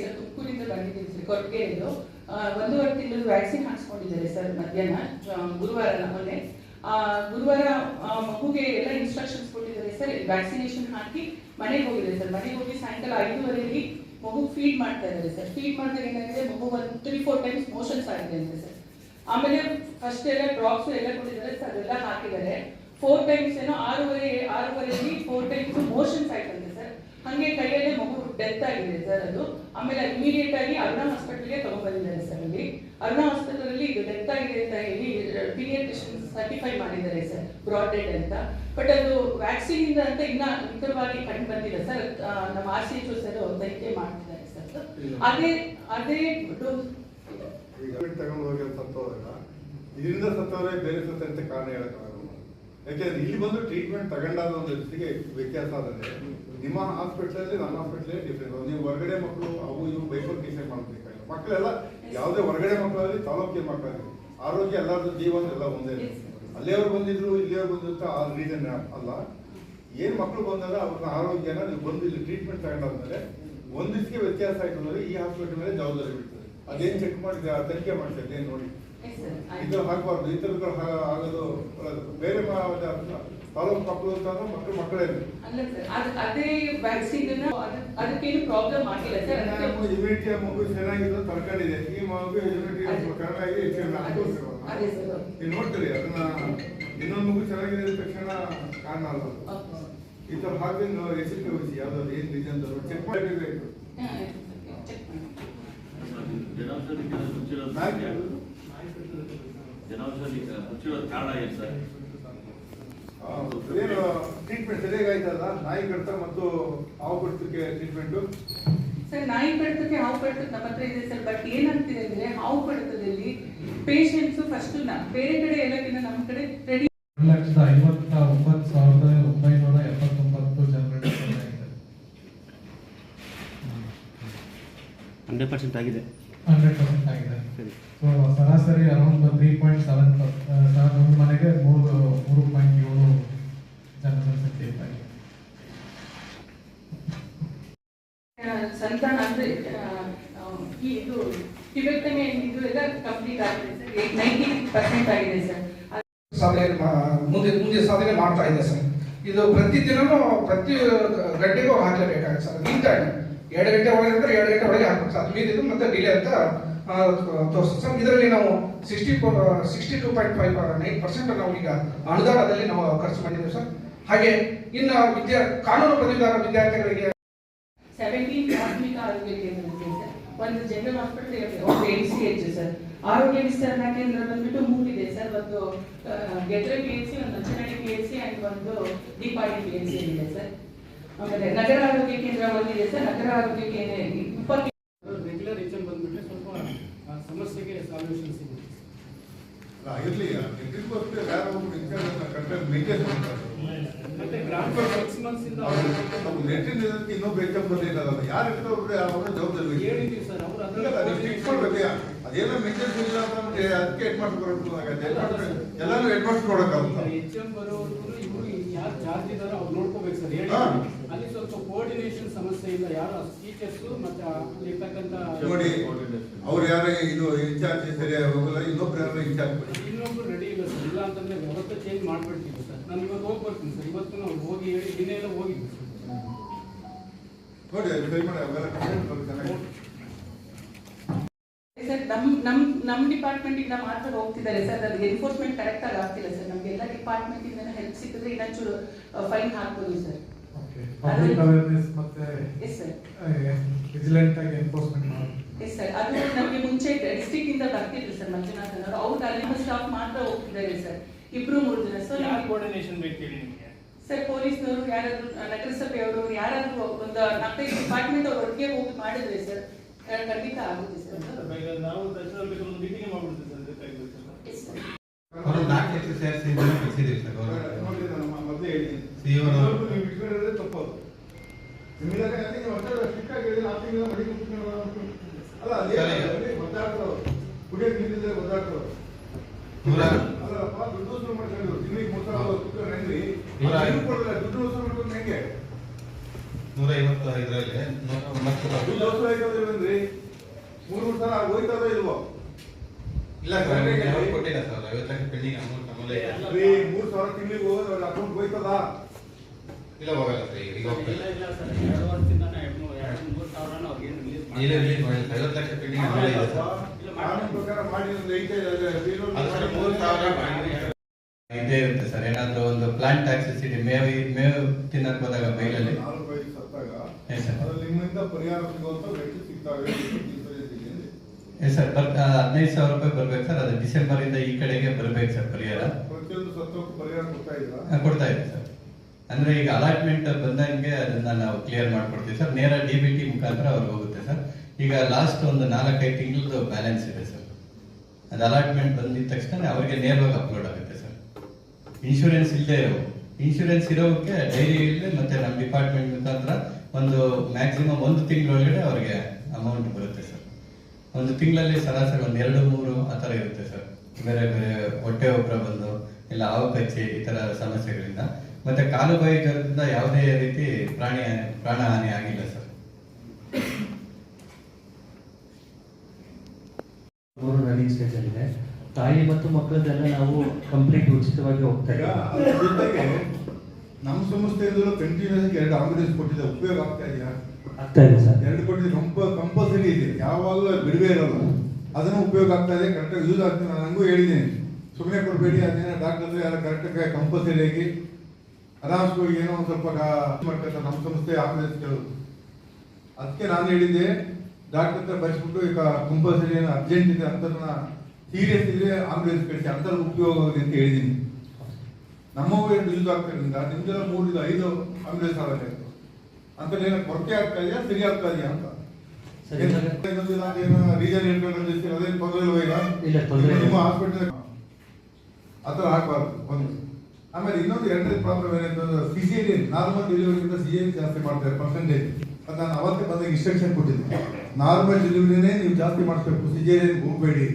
Sir ತುಮಕೂರಿಂದ ಬಂದಿದ್ದೀನಿ sir ಕೊರಟಗೆರೆದು ಒಂದೂವರೆ ತಿಂಗಳು ವ್ಯಾಕ್ಸಿನ್ ಹಾಕ್ಸ್ಕೊಂಡಿದ್ದಾರೆ ಸರ್ ಮಧ್ಯಾಹ್ನ ಗುರುವಾರ ಮೊನ್ನೆ. ಗುರುವಾರ ಮಗುಗೆ ಎಲ್ಲ ಇನ್ಸ್ಟ್ರಕ್ಷನ್ಸ್ ಕೊಟ್ಟಿದ್ದಾರೆ ಸರ್. ವ್ಯಾಕ್ಸಿನೇಷನ್ ಹಾಕಿ ಮನೆಗೆ ಹೋಗಿದೆ ಸರ್. ಮನೆಗೆ ಹೋಗಿ ಸಾಯಂಕಾಲ ಐದುವರೆಯಲ್ಲಿ ಮಗು ಫೀಡ್ ಮಾಡ್ತಾ ಇದ್ದಾರೆ ಸರ್. ಫೀಡ್ ಮಾಡಿದಾಗ ಏನಾಗಿದೆ? ಮಗು ಒಂದು ತ್ರೀ ಫೋರ್ ಟೈಮ್ಸ್ ಮೋಷನ್ಸ್ ಆಗಿದೆ ಅಂತ ಸರ್. ಆಮೇಲೆ ಫಸ್ಟ್ ಎಲ್ಲ ಡ್ರಾಪ್ಸ್ ಎಲ್ಲ ಕೊಟ್ಟಿದ್ದಾರೆ ಸರ್. ಅದೆಲ್ಲ ಹಾಕಿದ್ದಾರೆ. ಫೋರ್ ಟೈಮ್ಸ್ ಏನೋ ಆರೂವರೆ, ಆರೂವರೆಯಲ್ಲಿ ಫೋರ್ ಟೈಮ್ಸ್ ಮೋಷನ್ಸ್ ಆಯ್ತಂತೆ ಸರ್. ಹಂಗೆ ಕೈಯಲ್ಲೇ ಮಗು ಡೆತ್ ಆಗಿದೆ ಸರ್ ಅದು. ಆಮೇಲೆ ಇಮಿಡಿಯೇಟ್ ಆಗಿ ಅರುಣಾ ಹಾಸ್ಪಿಟಲ್ಗೆ ತಗೊಂಡ್ಬಂದಿದ್ದಾರೆ ಸರ್ ಅಲ್ಲಿ. ಅರುಣಾ ಹಾಸ್ಪಿಟಲ್ ಅಲ್ಲಿ ಇದು ಡೆತ್ ಆಗಿದೆ ಅಂತ ಹೇಳಿ ಪೀಡಿಯಾಟ್ರಿಷನ್ ಸರ್ಟಿಫೈ ಮಾಡಿದ್ದಾರೆ ಸರ್ ಬ್ರಾಡ್ ಡೆಡ್ ಅಂತ. ಬಟ್ ಅದು ವ್ಯಾಕ್ಸಿನ್ ಇಂದ ಅಂತ ಇನ್ನ ನಿಖರವಾಗಿ ಕಂಡು ಬಂದಿಲ್ಲ ಸರ್. ನಮ್ಮ ಆರ್ ಸಿ ಎಚ್ ಸರ್ ತನಿಖೆ ಮಾಡ್ತಿದ್ದಾರೆ ಸರ್ ಅದೇ. ಅದೇ ತಗೊಂಡು ಹೋಗಿ ಸತ್ತೋದಾಗ ಇದರಿಂದ ಸತ್ತವರೇ ಬೇರೆ ಸತ್ತ ಅಂತ ಕಾರಣ ಹೇಳಕ್ಕಾಗಲ್ಲ. ಯಾಕೆಂದ್ರೆ ಇಲ್ಲಿ ಬಂದು ಟ್ರೀಟ್ಮೆಂಟ್ ತಗೊಂಡಾದ ಒಂದು ಜೊತೆಗೆ ವ್ಯತ್ಯಾಸ ಆದರೆ ನಿಮ್ಮ ಹಾಸ್ಪಿಟ್ಲಲ್ಲಿ ನಮ್ಮ ಹಾಸ್ಪಿಟ್ಲಲ್ಲಿ ಡಿಫ್ರೆಂಟ್ ನೀವು ಹೊರಗಡೆ ಮಕ್ಕಳು ಅವು ಇವು ಬೈಫರ್ಕೇಶನ್ ಮಾಡಬೇಕಾಗಿಲ್ಲ. ಮಕ್ಕಳೆಲ್ಲ ಯಾವುದೇ ಹೊರಗಡೆ ಮಕ್ಕಳಾಗಲಿ ತಾಲೂಕಿನ ಮಕ್ಕಳಾಗಲಿ ಆರೋಗ್ಯ ಎಲ್ಲರದ್ದು ಜೀವನ ಎಲ್ಲ ಒಂದೇ. ಅಲ್ಲಿಯವ್ರು ಬಂದಿದ್ರು ಇಲ್ಲಿಯವ್ರು ಬಂದಿದ್ರು ಅಂತ ಆ ರೀಸನ್ ಅಲ್ಲ. ಏನು ಮಕ್ಕಳು ಬಂದಾಗ ಅವ್ರನ್ನ ಆರೋಗ್ಯನ ನೀವು ಬಂದು ಇಲ್ಲಿ ಟ್ರೀಟ್ಮೆಂಟ್ ತಗೊಂಡಾದ್ಮೇಲೆ ಒಂದ್ ದಿವಸಕ್ಕೆ ವ್ಯತ್ಯಾಸ ಆಯ್ತು ಅಂದ್ರೆ ಈ ಹಾಸ್ಪಿಟಲ್ ಮೇಲೆ ಜವಾಬ್ದಾರಿ ಬೀಳ್ತದೆ. ಅದೇನ್ ಚೆಕ್ ಮಾಡಿ ಆ ತನಿಖೆ ಮಾಡ್ತಾರೆ ನೋಡಿ. ಇದು ಆಗಬಾರ್ದು ಈ ತರಗಳು ಆಗೋದು. ಬೇರೆ ಮಕ್ಕಳು ಅಂತ ಅಂದ್ರೆ ಮಕ್ಕಳು ಮಕ್ಕಳೇ ಅದ್- ಅದೇ ವ್ಯಾಕ್ಸಿನ್ ಅದಕ್ಕೇನು ಪ್ರಾಬ್ಲಮ್ ಆಗಿಲ್ಲ ಸರ್ ಇಮ್ಯುನಿಟಿ ಮಗು ಚೆನ್ನಾಗಿದ್ದು ತರ್ಕೊಂಡಿದೆ ಈ ಮಗು ಇಮ್ಯುನಿಟಿ ಕಡಿಮೆ ಆಗಿ ನೀವು ನೋಡ್ತೀರಿ ಅದನ್ನ ಇನ್ನೊಂದು ಮಗು ಚೆನ್ನಾಗಿದೆ ತಕ್ಷಣ ಕಾರಣ ಅಲ್ಲ. ಈ ಥರ ಎಚ್ಚರಿಕೆ ವಹಿಸಿ ಯಾವ್ದಾದ್ರು ಏನ್ ಅಂತ ಚೆಕ್ ಮಾಡಬೇಕು ಚೆಕ್ ಮಾಡಿ. ಜನೌಷಧಿ ಮುಚ್ಚಿರೋದು ಕಾರಣ ಏನು ಸರ್? ಏನು ಟ್ರೀಟ್ಮೆಂಟ್ ಸರಿಯಾಗಿ ಆಯ್ತಲ್ಲ? ನಾಯಿ ಕಡಿತ ಮತ್ತು ಹಾವು ಕಡಿತಕ್ಕೆ ಟ್ರೀಟ್ಮೆಂಟ್ ಸರ್ ನಾಯಿ ಕಡಿತಕ್ಕೆ ಹಾವು ಕಡಿತಕ್ಕೆ ನಮ್ಮ ಹತ್ರ ಇದೆ ಸರ್ ಬಟ್ ಏನಾಗ್ತಿದೆ ಅಂದ್ರೆ ಹಾವು ಕಡಿತದಲ್ಲಿ ಪೇಷಂಟ್ಸ್ ಫಸ್ಟ್ ಬೇರೆ ಕಡೆ ಎಲ್ಲಕ್ಕಿಂತ ನಮ್ಮ ಕಡೆ ರೆಡಿ ಲಕ್ಷದ ಐವತ್ತ ಒಂಬತ್ತು ಸಾವಿರದ ಒಂಬೈನೂರ ಎಪ್ಪತ್ತೊಂಬತ್ತು ಜನರಿಗೆ ಹಂಡ್ರೆಡ್ ಪರ್ಸೆಂಟ್ ಆಗಿದೆ. ಹಂಡ್ರೆಡ್ ಪರ್ಸೆಂಟ್ ಆಗಿದೆ. ಸರಿ ಸೊ ಸರಾಸರಿ ಅರೌಂಡ್ ತ್ರೀ ಪಾಯಿಂಟ್ ಸೆವೆನ್ ಒಂದು ಮನೆಗೆ ಮೂರು ಮೂರು ಪಾಯಿಂಟ್ ಏಳು ಜನ ಸಂಖ್ಯೆ ಇದ್ದಾಗಿದೆ ಸಂತಾನ ಅಂದ್ರೆ ಇದು ಟಿಬೆಕ್ಟಮಿ ಇದು ಎಲ್ಲ ಕಂಪ್ಲೀಟ್ ಆಗಿದೆ ಸರ್. ನೈಂಟಿ ಪರ್ಸೆಂಟ್ ಆಗಿದೆ ಸರ್. ಸಾಧನೆ ಮುಂದೆ ಮುಂದೆ ಸಾಧನೆ ಮಾಡ್ತಾ ಇದೆ ಸರ್. ಇದು ಪ್ರತಿ ಪ್ರತಿದಿನನೂ ಪ್ರತಿ ಗಂಟೆಗೂ ಹಾಕಲೇಬೇಕಾಗುತ್ತೆ ಸರ್. ನಿಂತ ಎರಡು ಗಂಟೆ ಒಳಗೆ ಅಂದ್ರೆ ಎರಡು ಗಂಟೆ ಒಳಗೆ ಹಾಕ್ಬೇಕು. ಸರ್ ಮೀರಿದ್ದು ಮತ್ತೆ ಡಿಲೇ ಅಂತ ತೋರಿಸ್ತದೆ ಇದರಲ್ಲಿ ನಾವು sixty sixty two point five nine percent ನಾವು ಈಗ ಅನುದಾನದಲ್ಲಿ ನಾವು ಖರ್ಚು ಮಾಡಿದ್ದೇವೆ, ಸರ್. ಹಾಗೆ ಇನ್ನು ವಿದ್ಯಾ, ಕಾನೂನು ಪದವೀಧರ ವಿದ್ಯಾರ್ಥಿಗಳಿಗೆ ಆರೋಗ್ಯ ಒಂದು ಜನರಲ್ ಹಾಸ್ಪಿಟಲ್ ಒಂದು ಎನ್ ಸಿ ಎಚ್ ಸರ್. ಆರೋಗ್ಯ ವಿಸ್ತರಣಾ ಕೇಂದ್ರ ಬಂದ್ಬಿಟ್ಟು ಮೂರಿದೆ ಸರ್. ಒಂದು ಗೆದ್ರೆ ಪಿ ಎಚ್ ಸಿ ಒಂದು Anchanahalli P H C and ಒಂದು ದೀಪಾವಳಿ ಪಿ ಎಚ್ ಸಿ ಇದೆ, ಸರ್. ಆಮೇಲೆ ನಗರ ಆರೋಗ್ಯ ಕೇಂದ್ರ ಒಂದಿದೆ ಸರ್. ನಗರ ಆರೋಗ್ಯ ಕೇಂದ್ರ ಇಪ್ಪತ್ತು ರೆಗ್ಯುಲರ್ ಎಂ ಬಂದ್ಬಿಟ್ರೆ ಸ್ವಲ್ಪ ಆ ಸಮಸ್ಯೆಗೆ ಸಾಲ್ಯೂಷನ್ ಸಿಗುತ್ತೆ ಇರ್ಲಿ ಇದಕ್ಕೋಸ್ಕರ ಯಾರೋ ಒಬ್ರು ಮೇಂಟೈನ್ ಮಾಡ್ತಾರೆ. ಮತ್ತೆ ಗ್ರಾಂಟ್ ಸಿಕ್ಸ್ ಮಂತ್ಸ್ ಇಂದ ನಾವು ನೆಟ್ಟಿನ ಇದಕ್ಕೆ ಇನ್ನೂ ಬೇಕಾಗಿ ಬಂದಿಲ್ಲ ಯಾರು ಇರ್ತಾರೋ ಒಬ್ರು ಅವರ ಜವಾಬ್ದಾರಿ. ಹೇಳಿದೀವಿ ಸರ್ ಅವರು ಇಲ್ಲ, ಅದು fix ಅದೇನೋ ಮೇಂಟೆನ್ಸ್ ಇಲ್ಲ ಅಂದ್ರೆ ಅದಕ್ಕೆ ಹೆಡ್ ಮಾಸ್ಟರ್ ಬರೋಕ್ಕಾಗತ್ತೆ ಎಲ್ಲಾನು ಹೆಡ್ ಮಾಸ್ಟರ್ ಕೊಡಕ್ಕಾಗುತ್ತಾ ಎಚ್ ಎಂ ಇವರು ಸರ್. ನೋಡಿ ಅವ್ರು ಯಾರು ಇದು ಇನ್ಚಾರ್ಜ್ ಸರಿಯಾಗಿ ಹೋಗಲ್ಲ ಇನ್ನೊಬ್ರು ಯಾರು ಇನ್ಚಾರ್ಜ್ ಇನ್ನೊಬ್ರು ರೆಡಿ ಇಲ್ಲ ಸರ್. ಇಲ್ಲ ಅಂತಂದ್ರೆ ವ್ಯವಸ್ಥೆ ಚೇಂಜ್ ಮಾಡ್ಬಿಡ್ತೀವಿ ಸರ್. ನಾನು ಇವತ್ತು ಹೋಗಿ ಬರ್ತೀನಿ ಸರ್. ಇವತ್ತು ನಾವು ಹೋಗಿ ಹೇಳಿ ದಿನ ಎಲ್ಲ ಹೋಗಿದ್ವಿ ಸರ್. ನೋಡಿ ಟ್ರೈ ಮಾಡಿ ಅವೆಲ್ಲ ನಮ್ ನಮ್ ನಮ್ ಡಿಪಾರ್ಟ್ಮೆಂಟ್ ಇಂದ ಮಾತ್ರ ಹೋಗ್ತಿದ್ದಾರೆ ಸರ್ ಅದು ಎನ್ಫೋರ್ಸ್ಮೆಂಟ್ ಕರೆಕ್ಟ್ ಆಗಿ ಆಗ್ತಿಲ್ಲ ಸರ್. ನಮ್ಗೆ ಎಲ್ಲ ಡಿಪಾರ್ಟ್ಮೆಂಟ್ ಇಂದ ಹೆಲ್ಪ್ ಸಿಕ್ಕಿದ್ರೆ ಇನ್ನೊಂಚೂರು ಫೈನ್ ಹಾಕ್ಬೋದು ಸರ್. ಪಬ್ಲಿಕ್ ಅವೇರ್ನೆಸ್ ಮತ್ತೆ ಎಸ್ ಸರ್ ವಿಜಿಲೆಂಟ್ ಆಗಿ ಎನ್ಫೋರ್ಸ್ಮೆಂಟ್ ಮಾಡೋದು ಎಸ್ ಸರ್ ಅದು ನಮಗೆ ಮುಂಚೆ ಡಿಸ್ಟ್ರಿಕ್ಟ್ ಇಂದ ಬರ್ತಿದ್ರು ಸರ್ ಮಂಜುನಾಥ್ ಅವರು. ಅವ್ರು ಅಲ್ಲಿನ ಸ್ಟಾಫ್ ಮಾತ್ರ ಹೋಗ್ತಿದ್ದಾರೆ ಸರ್ ಇಬ್ರು ಮೂರು ಜನ. ಸರ್ ಯಾರು ಕೋಆರ್ಡಿನೇಷನ್ ಬೇಕು ಹೇಳಿ ನಿಮಗೆ? ಸರ್ ಪೊಲೀಸ್ನವರು ಯಾರಾದ್ರೂ ನಗರಸಭೆಯವರು ಯಾರಾದ್ರೂ ಒಂದು ನಾಲ್ಕೈದು ಡಿಪಾರ್ಟ್ಮೆಂಟ್ ಅವ್ರು ಒಟ್ಟಿಗೆ ಹೋಗಿ ಮಾಡಿದ್ರೆ ಸರ್ ಖಂಡಿತ ಆಗುತ್ತೆ ನಾವು ಬೇಕಾದ್ರೆ ಮೀಟಿಂಗ್ ಮಾಡ್ಬಿಡ್ತೀವಿ ಸರ್ ಸರ್ ಅವರು ನಾಲ್ಕು ಲಕ್ಷ ಸೇರಿಸಿ ಇದನ್ನ ಕಳಿಸಿದ್ದೀವಿ ಸರ್ ಗೌರ್ಮೆಂಟ್ ನೋಡಿ ನಾನು ಮೊದಲೇ ಹೇಳಿದ್ದೀನಿ. CEO ನವರು- ನೀವು ಇಟ್ಕೊಂಡಿರೋದೇ ಆಗಿ ಹೇಳಿ ನಾಲ್ಕು ತಿಂಗಳ ಮಡಿ ಕುತ್ಕೊಂಡು ಅಲ್ಲ ಅದೇ ಒದ್ದಾಡ್ತಾರೋ ಕುಡಿಯೋಕೆ ನೀರಿದ್ರೆ ಒದ್ದಾಡ್ತಾರೋ ನೂರ- ಅಲ್ಲಪ್ಪ ದುಡ್ಡು ವಸೂಲು ಮಾಡ್ಕೊಂಡು ತಿಂಗಳಿಗೆ ಮೂರು ಸಾವಿರ ಕುತ್ಕೊಂಡು ಹೆಂಗ್ರಿ? ದುಡ್ಡು ವಸೂಲು ಮಾಡ್ಕೊಂಡು ಹೆಂಗೆ? ನೂರ ಐವತ್ತು ಆಯ್ತದ್ರಿ ಮೂರು ಮೂರು ಸಲ ಹೋಯ್ತದೋ ಇಲ್ವೋ? ಇಲ್ಲ ಸರ್ ಕೊಟ್ಟಿಲ್ಲ ಸರ್ ಐವತ್ತು ಲಕ್ಷ ಪೆಂಡಿಂಗ್ ಅಮೌಂಟ್ ನಮ್ಮಲ್ಲೇ ಇದೆ. ರೀ ಮೂರು ಸಾವಿರ ತಿಂಗಳಿಗೆ ಹೋಗೋದು ಅವ್ರ ಅಕೌಂಟ್ ಹೋಯ್ತದ? ಇಲ್ಲ ಹೋಗಲ್ಲ ಸರ್ ಈಗ ಈಗ ಇಲ್ಲ ಇಲ್ಲ ಸರ್ ಎರಡು ವರ್ಷದಿಂದಾನೇ ಎರಡು ಮೂರು ಸಾವಿರನ ಅವ್ರಿಗೆ ರಿಲೀಸ್ ಇಲ್ಲ ರಿಲೀಸ್ ಮಾಡಿಲ್ಲ ಸರ್ ಐವತ್ತು ಲಕ್ಷ ಪೆಂಡಿಂಗ್ ಅಮೌಂಟ್ ಇದೆ ಸರ್. ಪ್ರಕಾರ ಮಾಡಿ ಒಂದು ಐತೆ ಮೂರು ಸಾವಿರ ಮಾಡಿ- ಇದೇ ಇರುತ್ತೆ ಸರ್ ಏನಾದ್ರು ಒಂದು ಪ್ಲಾಂಟ್ ಟಾಕ್ಸಿಸಿಟಿ ಮೇವು ಮೇವು ತಿನ್ನಕ್ ಹೋದಾಗ ಬೈಲಲ್ಲಿ ನಾಲ್ಕು ಐದು ಸತ್ತಾಗ ಎಸ್ ಸರ್. ಎಸ್ ಸರ್ ಬರ್ ಹದಿನೈದು ಸಾವಿರ ರೂಪಾಯಿ ಬರ್ಬೇಕು ಸರ್ ಅದು ಡಿಸೆಂಬರ್ ಇಂದ ಈ ಕಡೆಗೆ ಬರ್ಬೇಕು ಸರ್ ಪರಿಹಾರ. ಕೊಡ್ತಾ ಇದೆ ಸರ್ ಅಂದ್ರೆ ಈಗ ಅಲಾಟ್ಮೆಂಟ್ ಬಂದಂಗೆ ಅದನ್ನ ನಾವು ಕ್ಲಿಯರ್ ಮಾಡ್ಕೊಡ್ತೀವಿ ಸರ್ ನೇರ ಡಿ ಬಿ ಟಿ ಮುಖಾಂತರ ಅವ್ರಿಗೆ ಹೋಗುತ್ತೆ ಸರ್ ಈಗ ಲಾಸ್ಟ್ ಒಂದು ನಾಲ್ಕೈದು ತಿಂಗಳದ್ದು ಬ್ಯಾಲೆನ್ಸ್ ಇದೆ ಸರ್ ಅದು ಅಲಾಟ್ಮೆಂಟ್ ಬಂದಿದ ತಕ್ಷಣ ಅವರಿಗೆ ನೇರವಾಗಿ ಅಪ್ಲೋಡ್ ಆಗುತ್ತೆ ಸರ್ ಇನ್ಶೂರೆನ್ಸ್ ಇಲ್ಲದೆ ಇರೋ ಇನ್ಶೂರೆನ್ಸ್ ಇರೋಕ್ಕೆ ಡೈರಿ ಇಲ್ಲದೆ ಮತ್ತೆ ನಮ್ಮ ಡಿಪಾರ್ಟ್ಮೆಂಟ್ ಮುಖಾಂತರ ಒಂದು ಮ್ಯಾಕ್ಸಿಮಮ್ ಒಂದು ತಿಂಗಳೊಳಗಡೆ ಅವ್ರಿಗೆ ಅಮೌಂಟ್ ಬರುತ್ತೆ ಸರ್ ಒಂದು ತಿಂಗಳಲ್ಲಿ ಸರಾಸರಿ ಒಂದು ಎರಡು ಮೂರು ಆ ಥರ ಇರುತ್ತೆ ಸರ್ ಬೇರೆ ಬೇರೆ ಹೊಟ್ಟೆ ಒಬ್ಬರ ಬಂದು ಇಲ್ಲ ಹಾವು ಕಚ್ಚಿ ಈ ಥರ ಸಮಸ್ಯೆಗಳಿಂದ. ಮತ್ತೆ ಕಾಲು ಬಾಯಿ ಜ್ವರದಿಂದ ಯಾವುದೇ ರೀತಿ ಪ್ರಾಣಿ ಪ್ರಾಣ ಹಾನಿ ಆಗಿಲ್ಲ ಸರ್ ಮೂರು ರನ್ನಿಂಗ್ ಸ್ಟೇಜ್ ಅಲ್ಲಿದೆ. ತಾಯಿ ಮತ್ತು ಮಕ್ಕಳದೆಲ್ಲ ನಾವು ಕಂಪ್ಲೀಟ್ ಉಚಿತವಾಗಿ ಹೋಗ್ತಾ ಇದ್ದೀವಿ. ನಮ್ಮ ಸಂಸ್ಥೆಯಿಂದಲೂ ಕಂಟಿನ್ಯೂಸ್ ಎರಡು ಆಂಬುಲೆನ್ಸ್ ಕೊಟ್ಟಿದೆ ಉಪಯೋಗ ಆಗ್ತಾ ಇದೆಯಾ? ಆಗ್ತಾ ಇದೆ ಸರ್. ಎರಡು ಕೊಟ್ಟಿದೆ ಕಂಪ ಕಂಪಲ್ಸರಿ ಇದೆ. ಯಾವಾಗಲೂ ಬಿಡುವೇ ಇರಲ್ಲ. ಅದನ್ನು ಉಪಯೋಗ ಆಗ್ತಾ ಇದೆ ಕರೆಕ್ಟಾಗಿ ಯೂಸ್ ಆಗ್ತದೆ ನಾನು ಹಂಗೂ ಹೇಳಿದ್ದೀನಿ. ಸುಮ್ಮನೆ ಕೊಡಬೇಡಿ ಅದೇನೋ ಡಾಕ್ಟರ್ ಯಾರು ಕರೆಕ್ಟಾಗಿ ಕಂಪಲ್ಸರಿ ಆಗಿ ಆರಾಮ್ಸ್ವಾಗಿ ಏನೋ ಒಂದು ಸ್ವಲ್ಪ ಮಾಡ್ತಾರೆ ನಮ್ಮ ಸಂಸ್ಥೆ ಆಂಬುಲೆನ್ಸ್ಗಳು ಅದಕ್ಕೆ ನಾನು ಹೇಳಿದ್ದೆ ಡಾಕ್ಟರ್ ಹತ್ರ ಬರ್ಸ್ಬಿಟ್ಟು ಈಗ ಕಂಪಲ್ಸರಿ ಏನೋ ಅರ್ಜೆಂಟ್ ಇದೆ ಅಂತರ್ನ ಸೀರಿಯಸ್ ಇದ್ರೆ ಆಂಬುಲೆನ್ಸ್ ಕಳಿಸಿ. ಅಂತರ ಉಪಯೋಗ ಅಂತ ಹೇಳಿದ್ದೀನಿ. ನಮ್ಮ ಯೂಸ್ ಆಗ್ತಿರೋದ್ರಿಂದ ನಿಮ್ದೆಲ್ಲ ಮೂರಿಂದ ಐದು ಆಂಬುಲೆನ್ಸ್ ಆಗುತ್ತೆ ಅಂತ ಏನೋ ಕೊರತೆ ಆಗ್ತಾ ಇದೆಯಾ ಸರಿ ಆಗ್ತಾ ಇದೆಯಾ ಅಂತ? ಹೇಳ್ಕೊಂಡು ಬಂದಿರ್ತೀನಿ, ಅದೇನು ತೊಂದರೆ ಇಲ್ವಾ ಈಗ. ನಿಮ್ಮ ಹಾಸ್ಪಿಟಲ್ ಆ ಥರ ಆಗ್ಬಾರ್ದು ಒಂದು ಆಮೇಲೆ ಇನ್ನೊಂದು ಎರಡನೇ ಪ್ರಾಬ್ಲಮ್ ಏನಂತಂದ್ರೆ ಸಿಜೇರಿಯನ್ ನಾರ್ಮಲ್ ಡೆಲಿವರಿಗಿಂತ ಸಿಜೇರಿಯನ್ ಜಾಸ್ತಿ ಮಾಡ್ತಾರೆ ಪರ್ಸೆಂಟೇಜ್ ಅದು ನಾನು ಅವತ್ತೇ ಬಂದಾಗ ಇನ್ಸ್ಟ್ರಕ್ಷನ್ ಕೊಟ್ಟಿದ್ದೆ. ನಾರ್ಮಲ್ ಡೆಲಿವರಿನೇ ನೀವು ಜಾಸ್ತಿ ಮಾಡಿಸ್ಬೇಕು ಸಿಜೇರಿಯನ್ ಹೋಗಬೇಡಿ.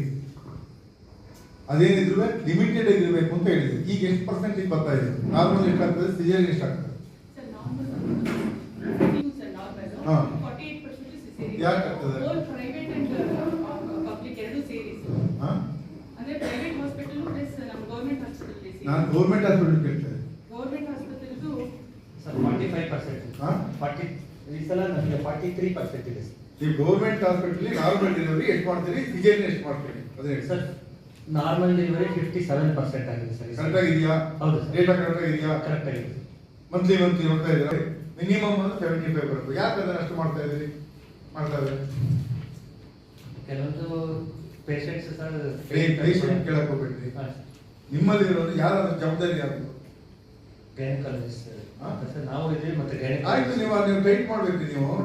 ಅದೇನಿದ್ರು ಲಿಮಿಟೆಡ್ ಆಗಿರ್ಬೇಕು ಅಂತ ಹೇಳಿದೆ ಈಗ ಎಷ್ಟು ಪರ್ಸೆಂಟೇಜ್ ಬರ್ತಾ ಇದೆ? ನಾರ್ಮಲ್ ಎಷ್ಟು ಆಗ್ತದೆ? ಎಷ್ಟಾಗ್ತದೆ ಎಷ್ಟು ಆಗ್ತದೆ? ಸರ್ ಹಾ. Normal forty eight percent caesarean ಯಾಕೆ ಆಗ್ತದೆ? ಹೋಲ್ ಪ್ರೈವೇಟ್ ಅಂಡ್ ಪಬ್ಲಿಕ್ ಎರಡು ಸೇರಿ ಹಾ? ಅಂದ್ರೆ ಪ್ರೈವೇಟ್ ಹಾಸ್ಪಿಟಲ್ ಪ್ಲಸ್ ನಮ್ಮ ಗೌರ್ಮೆಂಟ್ ಹಾಸ್ಪಿಟಲ್ ನಾನು ಗೌರ್ಮೆಂಟ್ ಹಾಸ್ಪಿಟಲ್ ಕೇಳ್ತೇನೆ ಗೌರ್ಮೆಂಟ್ ಹಾಸ್ಪಿಟಲ್ದು ಸರ್ ಫಾರ್ಟಿ ಫೈವ್ ಪರ್ಸೆಂಟ್ ಹಾ? ಫಾರ್ಟಿ ಈ ಸಲ ನಮಗೆ ಫಾರ್ಟಿ ತ್ರೀ ಪರ್ಸೆಂಟ್ ಇದೆ. ಸರ್ ಈ ಗೌರ್ಮೆಂಟ್ ಹಾಸ್ಪಿಟಲ್ ನಾರ್ಮಲ್ ಡೆಲಿವರಿ ಎಷ್ಟು ಮಾಡ್ತೀರಿ? ಸಿಜೇರಿಯನ್ ಎಷ್ಟು ಮಾಡ್ತೀರಿ? ಅದೇ. Sir normal delivery fifty seven percent ಆಗಿದೆ ಸರ್. ಕರೆಕ್ಟ್ ಆಗಿದೆಯಾ? ಹೌದು ಸರ್. ಡೇಟಾ ಕರೆಕ್ಟ್ ಆಗಿದೆಯಾ? ಕರೆಕ್ಟ್ ಆಗಿದೆ. ಮಂತ್ಲಿ ಮಂತ್ಲಿ ನೋಡ್ತಾ ಇದ್ದಾರೆ? ಮಿನಿಮಮ್ ಅಂದ್ರೆ ಸೆವೆಂಟಿ ಫೈವ್ ಬರುತ್ತೆ. ಯಾಕೆ ಅದನ್ನ ಅಷ್ಟು ಮಾಡ್ತಾ ಇದ್ದೀರಿ? ಮಾಡ್ತಾ ಇದ್ದಾರೆ? ಕೆಲವೊಂದು ಪೇಷಂಟ್ಸ್ ಸರ್ ಪೇಷಂಟ್ ಕೇಳಕ್ ಹೋಗ್ಬೇಡ್ರಿ. ನಿಮ್ಮಲ್ಲಿ ಇರೋದು ಯಾರಾದ್ರೂ ಜವಾಬ್ದಾರಿ ಯಾರು ಗೈನಕಾಲಜಿಸ್ಟ್ ಹಾ? ಸರ್ ನಾವು ಇದ್ದೀವಿ ಮತ್ತೆ ಆಯ್ತು ನೀವು ನೀವು ಟೈಟ್ ಮಾಡಬೇಕು ನೀವು.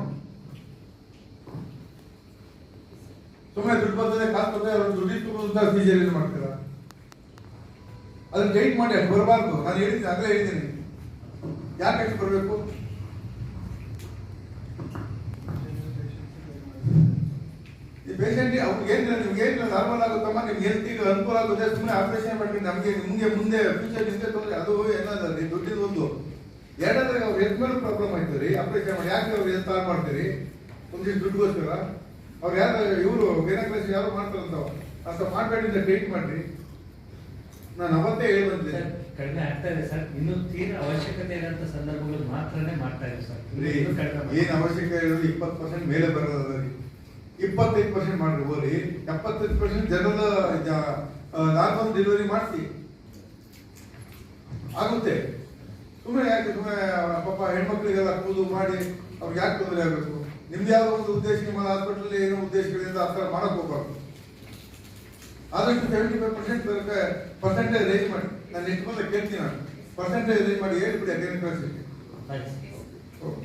ಸುಮ್ಮನೆ ದುಡ್ಡು ಬರ್ತದೆ, ಕಾಸು ಬರ್ತದೆ, ಅವ್ರು ದುಡ್ಡು ಇಟ್ಕೊಂಡು ಸಿಜೇರಿಯನ್ ಮಾಡ್ತೀರಾ? ಅದನ್ನ ಗೈಡ್ ಮಾಡಿ ಅಷ್ಟು ಬರಬಾರ್ದು. ನಾನು ಹೇಳಿದ್ದೀನಿ ಆಗಲೇ ಹೇಳಿದ್ದೀನಿ. ಯಾಕೆ ಬರಬೇಕು? ಈ ಪೇಷಂಟ್ ಅವ್ರಿಗೆ ಏನು ನಿಮ್ಗೆ ಏನು ನಾರ್ಮಲ್ ಆಗುತ್ತಮ್ಮ, ನಿಮ್ಗೆ ಹೆಲ್ತಿಗೆ ಅನುಕೂಲ ಆಗುತ್ತೆ, ಸುಮ್ಮನೆ ಆಪರೇಷನ್ ಮಾಡ್ತೀನಿ ನಮಗೆ, ನಿಮಗೆ ಮುಂದೆ ಫ್ಯೂಚರ್ ನಿಂತೆ ತೊಂದರೆ, ಅದು ಏನಂದ್ರೆ ದುಡ್ಡಿನ ಒಂದು. ಎರಡಂದ್ರೆ ಅವ್ರು ಮೇಲೆ ಪ್ರಾಬ್ಲಮ್ ಆಯ್ತು ರೀ ಆಪರೇಷನ್ ಮಾಡಿ. ಯಾಕೆ ಅವ್ರು ಮಾಡ್ತೀರಿ ಮಾಡ್ತೀರಿ? ಒಂದಿಷ್ಟು ದುಡ್ಡುಗೋಸ್ಕರ ಅವ್ರು ಯಾರು ಇವರು ಗೈನಕಾಲಜಿ ಯಾರು ಮಾಡ್ತಾರಂತ ಅಂತ ಮಾಡಬೇಡಿ ಅಂತ ಟ್ರೀಟ್ ಮಾಡ್ರಿ. ನಾನು ಅವತ್ತೇ ಹೇಳಿ ಬಂದೆ ಕಡಿಮೆ ಆಗ್ತಾ ಇದೆ ಸರ್. ಇನ್ನು ತೀರಾ ಅವಶ್ಯಕತೆ ಇರೋಂಥ ಸಂದರ್ಭಗಳು ಮಾತ್ರನೇ ಮಾಡ್ತಾ ಇದೆ ಸರ್. ಏನು ಅವಶ್ಯಕತೆ ಇರೋದು ಇಪ್ಪತ್ತು ಪರ್ಸೆಂಟ್ ಮೇಲೆ ಬರೋದ ರೀ. ಇಪ್ಪತ್ತೈದು ಪರ್ಸೆಂಟ್ ಮಾಡ್ರಿ ಹೋರಿ ಎಪ್ಪತ್ತೈದು ಪರ್ಸೆಂಟ್ ಜನರಲ್ ನಾರ್ಮಲ್ ಡೆಲಿವರಿ ಮಾಡಿಸಿ. ಆಗುತ್ತೆ. ಸುಮ್ಮನೆ ಯಾಕೆ ಸುಮ್ಮನೆ ಪಾಪ ಹೆಣ್ಮಕ್ಳಿಗೆಲ್ಲ ಕೂದು ಮಾಡಿ ಅವ್ರಿಗೆ ಯಾಕೆ ತೊಂದರೆ ಆಗಬೇಕು? ನಿಮ್ದು ಯಾವ ಒಂದು ಉದ್ದೇಶ ನಿಮ್ಮ ಹಾಸ್ಪಿಟಲ್ ಏನೋ ಉದ್ದೇಶಗಳಿಂದ ಆ ಥರ ಮಾಡಕ್ಕೆ ಹೋಗ್ಬಾರ್ದು. ಆದಷ್ಟು seventy five percent percentage range ಮಾಡಿ. ನಾನು ಎಷ್ಟು ಬಂದ ಕೇಳ್ತೀನಿ ನಾನು. ಪರ್ಸೆಂಟೇಜ್ ರೇಂಜ್ ಮಾಡಿ ಹೇಳ್ಬಿಡಿ ಅದೇನು ಕಳಿಸಿ. ಆಯ್ತು. ಓಕೆ.